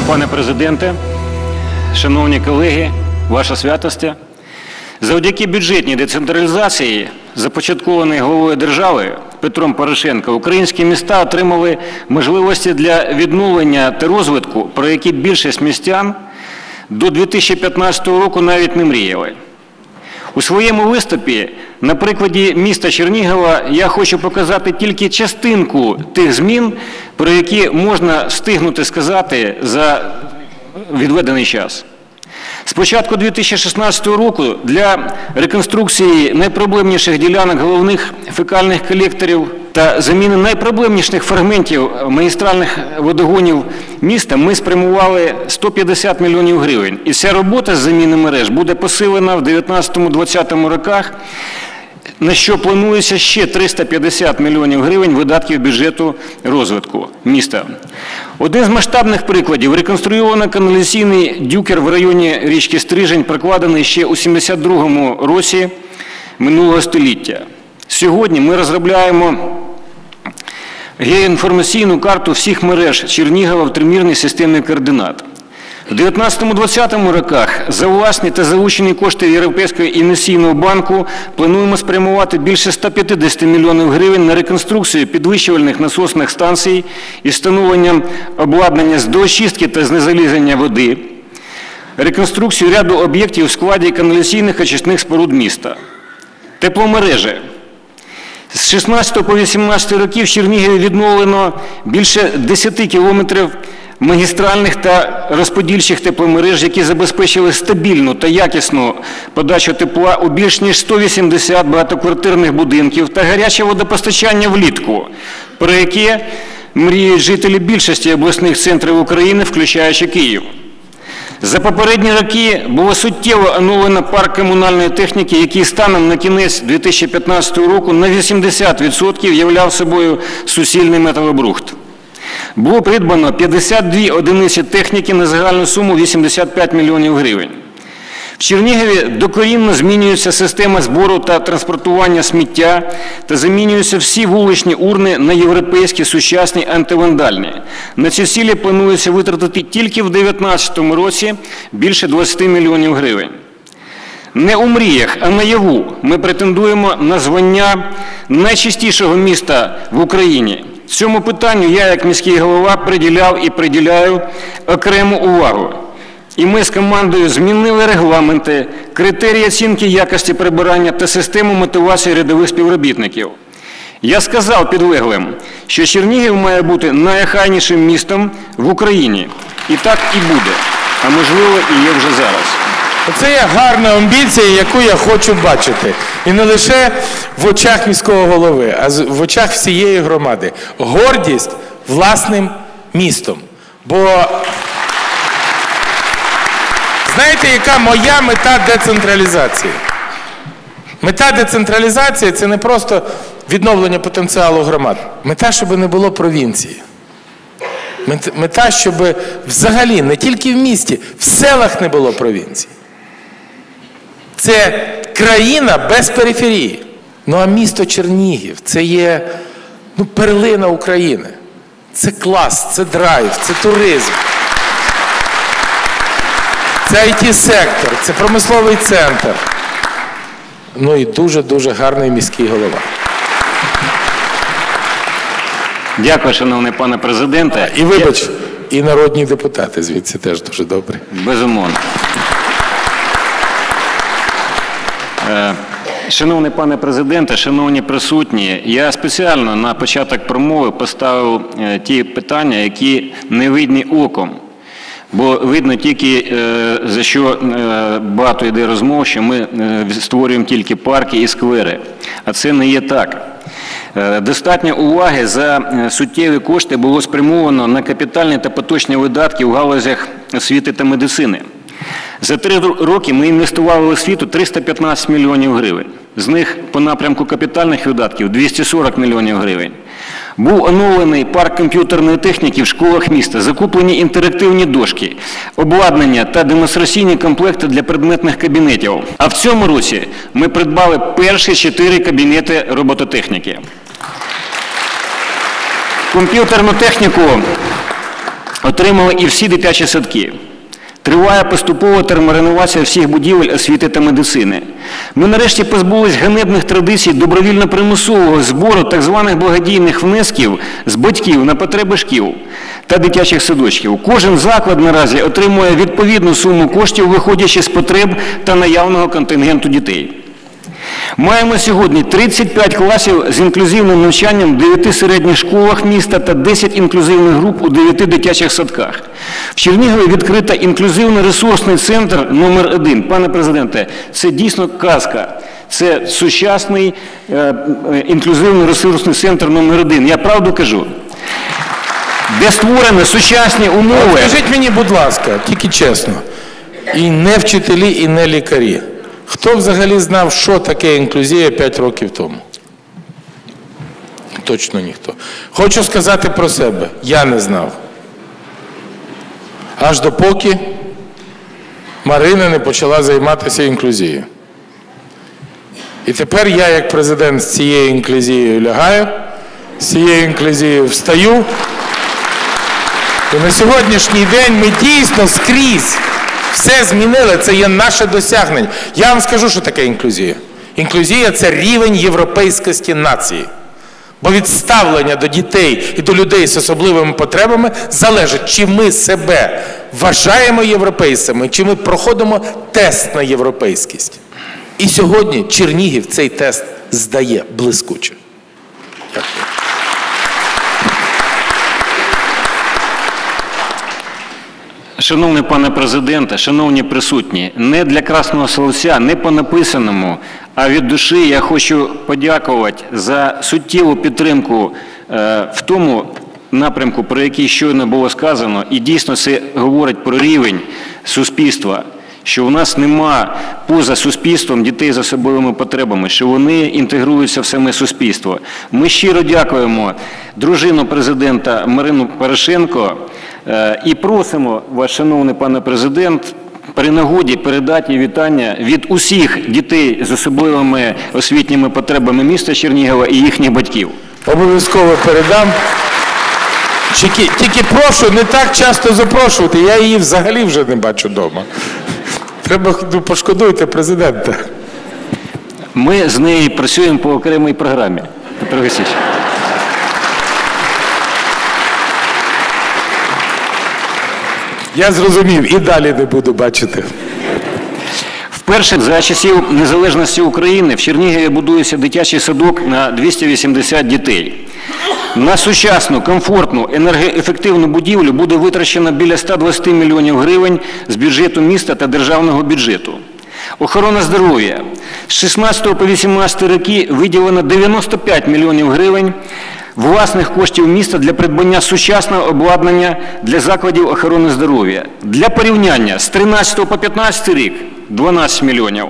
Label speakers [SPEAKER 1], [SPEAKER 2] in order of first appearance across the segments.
[SPEAKER 1] Шановний пане президенте, шановні колеги, ваша святості, завдяки бюджетній децентралізації, започаткованій головою держави Петром Порошенко, українські міста отримали можливості для відновлення та розвитку, про які більшість містян до 2015 року навіть не мріяли. У своєму виступі на прикладі міста Чернігова я хочу показати тільки частинку тих змін, про які можна встигнути сказати за відведений час. З початку 2016 року для реконструкції найпроблемніших ділянок головних фекальних колекторів та заміни найпроблемніших фрагментів магістральних водогонів міста ми спрямували 150 мільйонів гривень. І ця робота з заміни мереж буде посилена в 2019-2020 роках на що планується ще 350 мільйонів гривень видатків бюджету розвитку міста. Один з масштабних прикладів реконструйовано каналізаційний дюкер в районі річки Стрижень, прокладений ще у 72-му році минулого століття. Сьогодні ми розробляємо геоінформаційну карту всіх мереж Чернігова в тримірній системі координат. У 19-20 роках за власні та залучені кошти Європейського інвестиційного банку плануємо спрямувати більше 150 мільйонів гривень на реконструкцію підвищувальних насосних станцій із встановленням обладнання з доочистки та знезалізання води, реконструкцію ряду об'єктів у складі каналізаційних очисних споруд міста, тепломережі. З 16 по 18 років в Чернігові відновлено більше 10 кілометрів магістральних та розподільчих тепломереж, які забезпечили стабільну та якісну подачу тепла у більш ніж 180 багатоквартирних будинків та гаряче водопостачання влітку, про яке мріють жителі більшості обласних центрів України, включаючи Київ. За попередні роки було суттєво оновлено парк комунальної техніки, який станом на кінець 2015 року на 80% являв собою суцільний металобрухт. Було придбано 52 одиниці техніки на загальну суму 85 мільйонів гривень. В Чернігові докорінно змінюється система збору та транспортування сміття та замінюються всі вуличні урни на європейські сучасні антивандальні. На ці цілі планується витратити тільки в 2019 році більше 20 мільйонів гривень. Не у мріях, а наяву ми претендуємо на звання найчистішого міста в Україні. Цьому питанню я, як міський голова, приділяв і приділяю окрему увагу. І ми з командою змінили регламенти, критерії оцінки якості прибирання та систему мотивації рядових співробітників. Я сказав підлеглим, що Чернігів має бути найохайнішим містом в Україні. І так і буде, а можливо і є вже зараз.
[SPEAKER 2] Це є гарна амбіція, яку я хочу бачити. І не лише в очах міського голови, а в очах всієї громади. Гордість власним містом. Бо знаєте, яка моя мета децентралізації? Мета децентралізації це не просто відновлення потенціалу громад. Мета, щоб не було провінції. Мета, щоб взагалі не тільки в місті, в селах не було провінції. Це країна без периферії. Ну а місто Чернігів це є ну, перлина України. Це клас, це драйв, це туризм. Це it сектор це промисловий центр. Ну і дуже-дуже гарний міський голова.
[SPEAKER 1] Дякую, шановний пане президенте.
[SPEAKER 2] І вибач, і народні депутати звідси теж дуже добрі.
[SPEAKER 1] Безумовно. Шановний пане президенте, шановні присутні, я спеціально на початок промови поставив е, ті питання, які не видні оком. Бо видно тільки, е, за що е, багато йде розмов, що ми створюємо тільки парки і сквери. А це не є так. Достатньо уваги за суттєві кошти було спрямовано на капітальні та поточні видатки в галузях освіти та медицини. За три роки ми інвестували в освіту 315 мільйонів гривень. З них по напрямку капітальних видатків 240 мільйонів гривень. Був оновлений парк комп'ютерної техніки в школах міста, закуплені інтерактивні дошки, обладнання та демонстраційні комплекти для предметних кабінетів. А в цьому році ми придбали перші чотири кабінети робототехніки. Комп'ютерну техніку отримали і всі дитячі садки. Триває поступова термореновація всіх будівель освіти та медицини. Ми нарешті позбулись ганебних традицій добровільно-примусового збору так званих благодійних внесків з батьків на потреби шкіл та дитячих садочків. Кожен заклад наразі отримує відповідну суму коштів, виходячи з потреб та наявного контингенту дітей. Маємо сьогодні 35 класів з інклюзивним навчанням в 9 середніх школах міста та 10 інклюзивних груп у 9 дитячих садках. В Чернігові відкрита інклюзивно-ресурсний центр номер 1 Пане президенте, це дійсно казка. Це сучасний е, е, інклюзивно-ресурсний центр номер 1 Я правду кажу. Де створені сучасні умови.
[SPEAKER 2] Скажіть мені, будь ласка, тільки чесно, і не вчителі, і не лікарі. Хто взагалі знав, що таке інклюзія 5 років тому? Точно ніхто. Хочу сказати про себе. Я не знав. Аж допоки Марина не почала займатися інклюзією. І тепер я, як президент, з цією інклюзією лягаю, з цією інклюзією встаю. І на сьогоднішній день ми дійсно скрізь все змінили. Це є наше досягнення. Я вам скажу, що таке інклюзія. Інклюзія це рівень європейськості нації. Бо від ставлення до дітей і до людей з особливими потребами залежить, чи ми себе вважаємо європейцями, чи ми проходимо тест на європейськість. І сьогодні Чернігів цей тест здає блискуче. Дякую.
[SPEAKER 1] Шановний пане президенте, шановні присутні, не для красного словця, не по написаному, а від душі я хочу подякувати за суттєву підтримку е, в тому напрямку, про який щойно було сказано, і дійсно це говорить про рівень суспільства. Що у нас нема поза суспільством дітей з особливими потребами, що вони інтегруються в саме суспільство. Ми щиро дякуємо дружину президента Марину Порошенко і просимо вас, шановний пане президент, при нагоді передати вітання від усіх дітей з особливими освітніми потребами міста Чернігова і їхніх батьків.
[SPEAKER 2] Обов'язково передам. Тільки, тільки прошу не так часто запрошувати, я її взагалі вже не бачу вдома. Треба ну, пошкодуйте президента.
[SPEAKER 1] Ми з нею працюємо по окремій програмі. Петро Васильович.
[SPEAKER 2] Я зрозумів і далі не буду бачити.
[SPEAKER 1] Вперше за часів незалежності України в Чернігові будується дитячий садок на 280 дітей. На сучасну, комфортну, енергоефективну будівлю буде витрачено біля 120 мільйонів гривень з бюджету міста та державного бюджету. Охорона здоров'я. З 16 по 18 роки виділено 95 мільйонів гривень власних коштів міста для придбання сучасного обладнання для закладів охорони здоров'я. Для порівняння з 13 по 15 рік 12 мільйонів.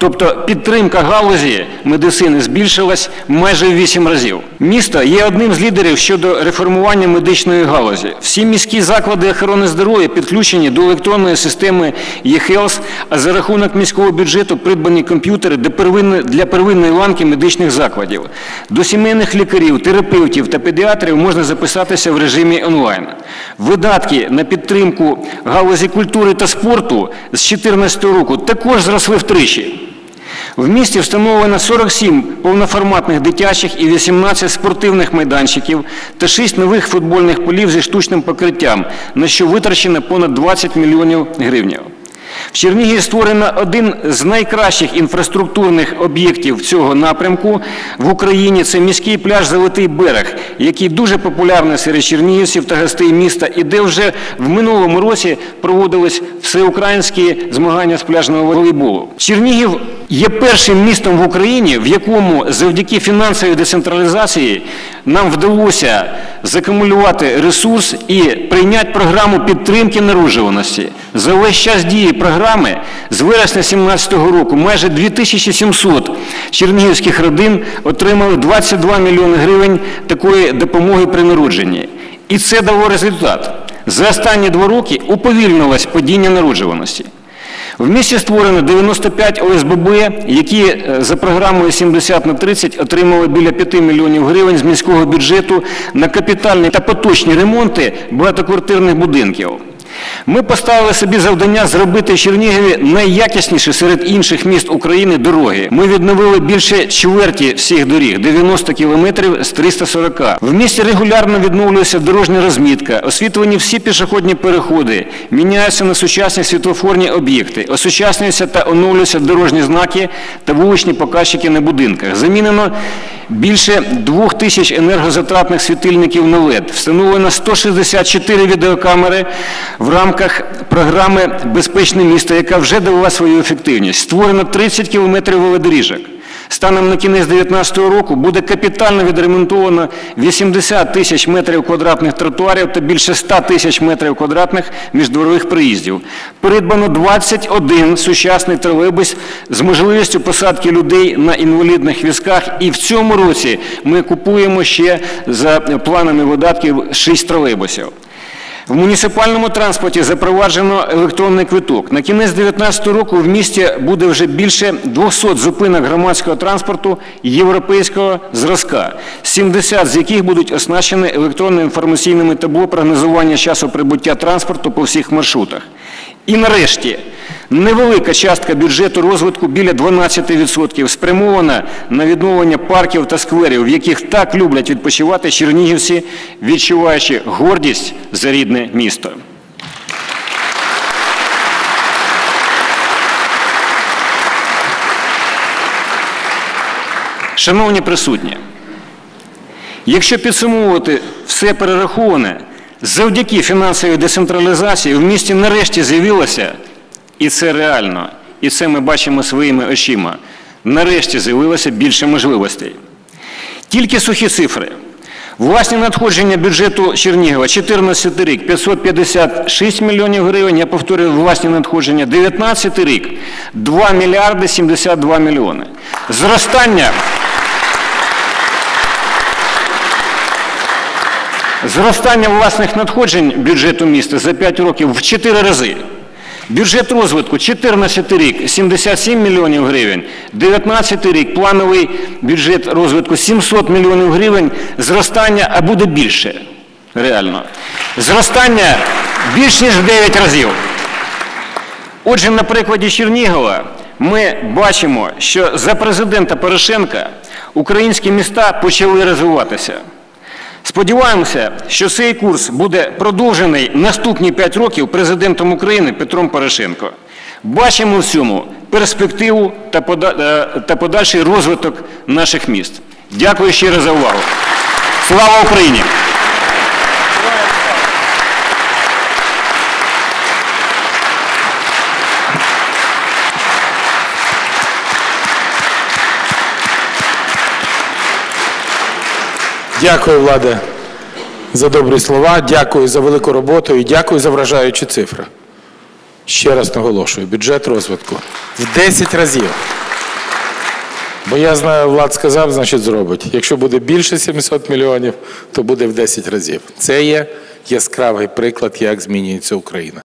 [SPEAKER 1] Тобто підтримка галузі медицини збільшилась майже в 8 разів. Місто є одним з лідерів щодо реформування медичної галузі. Всі міські заклади охорони здоров'я підключені до електронної системи eHealth, а за рахунок міського бюджету придбані комп'ютери для первинної ланки медичних закладів. До сімейних лікарів, терапевтів та педіатрів можна записатися в режимі онлайн. Видатки на підтримку галузі культури та спорту з 2014 року також зросли втричі. В місті встановлено 47 повноформатних дитячих і 18 спортивних майданчиків та 6 нових футбольних полів зі штучним покриттям, на що витрачено понад 20 мільйонів гривень. В Чернігові створено один з найкращих інфраструктурних об'єктів цього напрямку в Україні. Це міський пляж Золотий берег, який дуже популярний серед чернігівців та гостей міста, і де вже в минулому році проводились всеукраїнські змагання з пляжного волейболу. Чернігів є першим містом в Україні, в якому завдяки фінансовій децентралізації нам вдалося закумулювати ресурс і прийняти програму підтримки народжуваності. За весь час дії програми з вересня 2017 року майже 2700 чернігівських родин отримали 22 мільйони гривень такої допомоги при народженні. І це дало результат. За останні два роки уповільнилось падіння народжуваності. В місті створено 95 ОСББ, які е, за програмою 70 на 30 отримали біля 5 мільйонів гривень з міського бюджету на капітальні та поточні ремонти багатоквартирних будинків. Ми поставили собі завдання зробити Чернігові найякісніші серед інших міст України дороги. Ми відновили більше чверті всіх доріг 90 кілометрів з 340. В місті регулярно відновлюється дорожня розмітка, освітлені всі пішохідні переходи, міняються на сучасні світлофорні об'єкти, осучаснюються та оновлюються дорожні знаки та вуличні показчики на будинках. Замінено більше двох тисяч енергозатратних світильників на LED. Встановлено 164 відеокамери в рамках програми Безпечне місто, яка вже довела свою ефективність. Створено 30 кілометрів велодоріжок. Станом на кінець 2019 року буде капітально відремонтовано 80 тисяч метрів квадратних тротуарів та більше 100 тисяч метрів квадратних міждворових приїздів. Придбано 21 сучасний тролейбус з можливістю посадки людей на інвалідних візках. І в цьому році ми купуємо ще за планами видатків 6 тролейбусів. В муніципальному транспорті запроваджено електронний квиток. На кінець 2019 року в місті буде вже більше 200 зупинок громадського транспорту європейського зразка, 70 з яких будуть оснащені електронними інформаційними табло прогнозування часу прибуття транспорту по всіх маршрутах. І нарешті невелика частка бюджету розвитку біля 12% спрямована на відновлення парків та скверів, в яких так люблять відпочивати чернігівці, відчуваючи гордість за рідне місто. Шановні присутні, якщо підсумовувати все перераховане, завдяки фінансовій децентралізації в місті нарешті з'явилося, і це реально, і це ми бачимо своїми очима, нарешті з'явилося більше можливостей. Тільки сухі цифри. Власні надходження бюджету Чернігова 14 рік 556 мільйонів гривень, я повторюю, власні надходження 19 рік 2 мільярди 72 мільйони. Зростання Зростання власних надходжень бюджету міста за 5 років в 4 рази. Бюджет розвитку 14 рік 77 мільйонів гривень, 19 рік плановий бюджет розвитку 700 мільйонів гривень, зростання, а буде більше. Реально. Зростання більш ніж в 9 разів. Отже, на прикладі Чернігова ми бачимо, що за президента Порошенка українські міста почали розвиватися. Сподіваємося, що цей курс буде продовжений наступні 5 років президентом України Петром Порошенко. Бачимо в цьому перспективу е, та подальший розвиток наших міст. Дякую ще раз за увагу. Слава Україні!
[SPEAKER 2] Дякую, Владе, за добрі слова, дякую за велику роботу і дякую за вражаючі цифри. Ще раз наголошую, бюджет розвитку в 10 разів. Бо я знаю, Влад сказав, значить зробить. Якщо буде більше 700 мільйонів, то буде в 10 разів. Це є яскравий приклад, як змінюється Україна.